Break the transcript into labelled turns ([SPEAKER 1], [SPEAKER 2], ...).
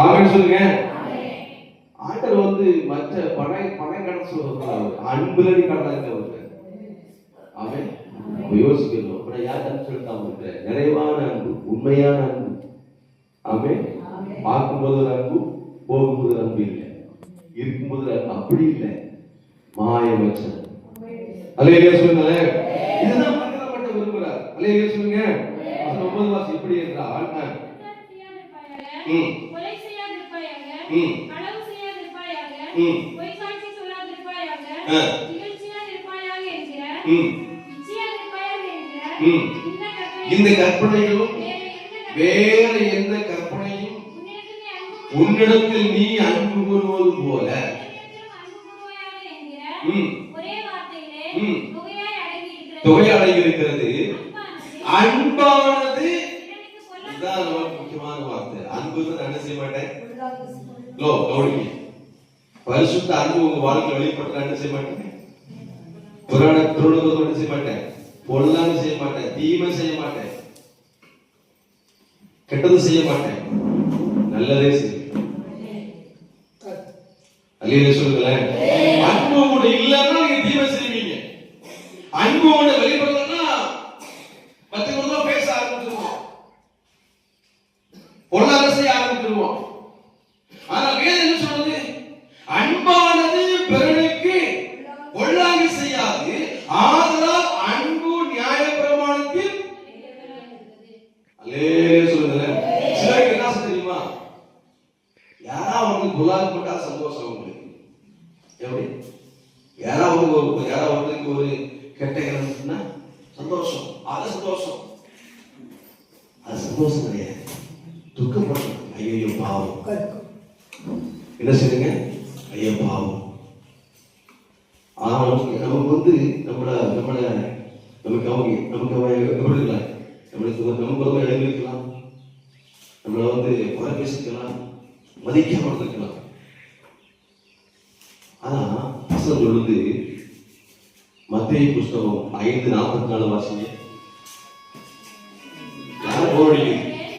[SPEAKER 1] ஆமென் சொல்லுங்க. ஆண்டவர் வந்து மற்ற பணம் பணம் கடன் சொல்றாரு அன்புல நீ கடன் இருக்கவங்க அவன் யோசிக்கணும். அப்புறம் யார் கடன் சொல்லிட்டாங்க இருக்கிற நிறைவான அன்பு உண்மையான அன்பு. அவன் பார்க்கும்போது ஒரு அன்பு போகும்போது ஒரு அன்பு இல்லை. இருக்கும்போது அப்படி இல்லை. மாயமற்ற அலையிலே சொல்லுங்களே இதுதான் மக்கள் மட்டும் விரும்புறார் அலையிலே சொல்லுங்க. ஒன்பது மாசம் இப்படி என்றால்
[SPEAKER 2] கொலை செய்யாதிருப்பாயாக. களவு செய்யாதிருப்பாயாக. பொய் சாட்சி சொல்லாதிருப்பாயாக. இச்சையாதிருப்பாயாக என்கிற.
[SPEAKER 1] ம்.
[SPEAKER 2] இந்த கற்பனை
[SPEAKER 1] இந்த கற்பனைகளும்
[SPEAKER 2] வேறு எந்த
[SPEAKER 1] கற்பனையும்
[SPEAKER 2] உன்னிடத்தில் நீ அன்பு
[SPEAKER 1] கூறுவது போல.
[SPEAKER 2] தொகையாய் அடங்கி இருக்கிறது அன்பானது
[SPEAKER 1] அன்பானது
[SPEAKER 2] பிறனுக்கு சொல்ல
[SPEAKER 1] இதுதான் நமக்கு முக்கியமான வார்த்தை அன்பு தான் நான் என்ன செய்ய மாட்டேன்? லோ கவனிங்க. பரிசுத்த அன்பு உங்க வாழ்க்கையில் வெளிப்பட்ட நான் என்ன செய்ய மாட்டேன்? புராண திருடுவதும் என்ன செய்ய மாட்டேன்? பொல்லான்னு செய்ய மாட்டேன். தீமை செய்ய மாட்டேன். கெட்டது செய்ய மாட்டேன். நல்லதே செய்வேன். அல்லையில சொல்லுங்களேன். அன்பு கூட இல்லைன்னா நீங்க தீமை செய்வீங்க. அன்பு கூட பொருளரசை ஆரம்பித்துருவோம் ஆனால் வேதம் என்ன சொல்றது அன்பானது பெருமைக்கு பொல்லாங்கு செய்யாது. ஆதலால் அன்பு நியாய பிரமாணத்தில் அல்லே சொல்லுங்க. சிலருக்கு என்ன தெரியுமா? யாராவது வந்து குலால் போட்டா சந்தோஷம் உங்களுக்கு? எப்படி? யாராவது ஒரு யாராவது ஒரு கெட்ட கிழமைன்னா சந்தோஷம். அது சந்தோஷம். அது சந்தோஷம் கிடையாது. துக்கப்படணும் ஐயோ பாவம். என்ன செய்யுங்க? ஐயோ பாவம். ஆனா நமக்கு வந்து நம்மள நம்மள நமக்கு அவங்க நமக்கு அவங்க எப்படி இருக்கலாம் நம்மளுக்கு வந்து நமக்கு ரொம்ப இடம் இருக்கலாம் நம்மள வந்து குறை பேசிக்கலாம் மதிக்காம இருக்கலாம் ஆனா வசனம் சொல்லுது மத்திய புஸ்தகம் ஐந்து நாற்பத்தி நாலு வாசிங்க. யாரும் போர் அடிக்குது